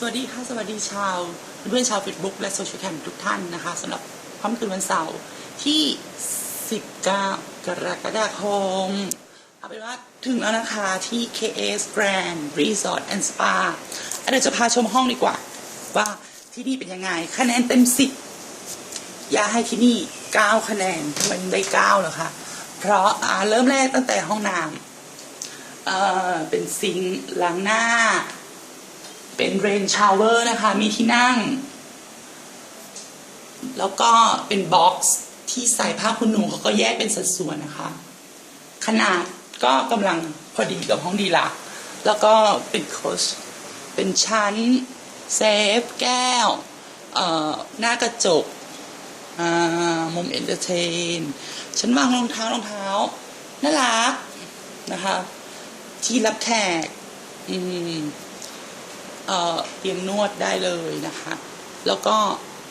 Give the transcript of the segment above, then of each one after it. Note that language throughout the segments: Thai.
สวัสดีค่ะ สวัสดีชาวเพื่อนชาว Facebook และโซเชียลแคมทุกท่านนะคะสำหรับค่ำคืนวันเสาร์ที่ 19 กรกฎาคม เอาเป็นว่าถึงแล้วนะคะที่ KS Grand Resort and Spa อะเดี๋ยวจะพาชมห้องดีกว่า ว่าที่นี่เป็นยังไง คะแนนเต็ม 10ยาให้ที่นี่ 9 คะแนนทำไมถึงได้9เหรอคะเพราะเริ่มแรกตั้งแต่ห้องน้ำเออเป็นซิงค์ล้างหน้า เป็นเรนชาวเวอร์นะคะ มีที่นั่ง แล้วก็เป็นบ็อกซ์ที่ใส่ผ้าคุณหนูเขาก็แยกเป็นสัดส่วนนะคะ ขนาดก็กำลังพอดีกับห้องดีละแล้วก็เป็นโคชเป็นชั้น เซฟ แก้ว หน้ากระจกมุมเอนเตอร์เทนชั้นวางรองเท้ารองเท้าน่ารักนะคะ ที่รับแขกอืม เออเตียงนวดได้เลยนะคะ แล้วก็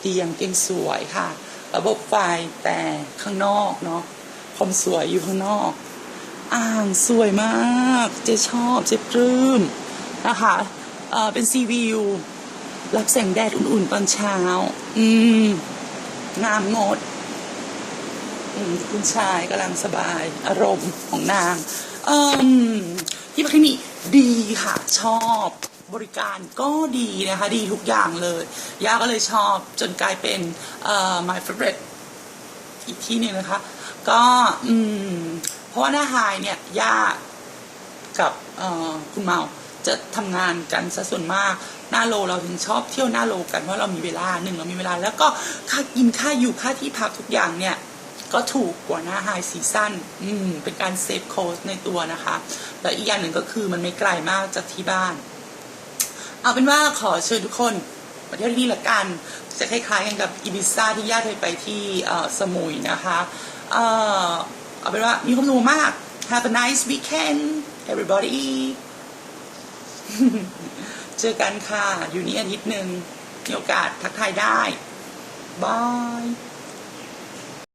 เตียงเตียงสวยค่ะ ระบบไฟแต่ข้างนอกเนาะความสวยอยู่ข้างนอก อ่างสวยมากเจชอบเจปลื้มนะคะเออเป็นซีวิวรับแสงแดดอุ่นๆตอนเช้า อืม งามงด อืม คุณชายกำลังสบาย อารมณ์ของนางอ่มที่พักที่นี่ดีค่ะ ชอบ บริการก็ดีนะคะ ดีทุกอย่างเลย ย่าก็เลยชอบจนกลายเป็นเอ่อ my favorite อีกที่หนึ่งนะคะ ก็อืมเพราะว่าหน้าไฮเนี่ยย่ากับเอ่อคุณเมาจะทำงานกันซะส่วนมากหน้าโลเราถึงชอบเที่ยวหน้าโลกันเพราะเรามีเวลาหนึ่งเรามีเวลา แล้วก็ค่ากินค่าอยู่ค่าที่พักทุกอย่างเนี่ยก็ถูกกว่าหน้าไฮซีซั่นอืมเป็นการเซฟโคสในตัวนะคะ แล้วอีกอย่างหนึ่งก็คือมันไม่ไกลมากจากที่บ้าน เอาเป็นว่าขอเชิญทุกคนมาเที่ยวที่นี่ละกัน จะคล้ายๆกันกับอีบิซ่าที่ย่าเคยไปที่สมุยนะคะเออเอาเป็นว่ามีความสุขมาก Have a nice weekend everybody เจอกันค่ะ อยู่นี่อาทิตย์หนึ่งมีโอกาสทักทายได้ บาย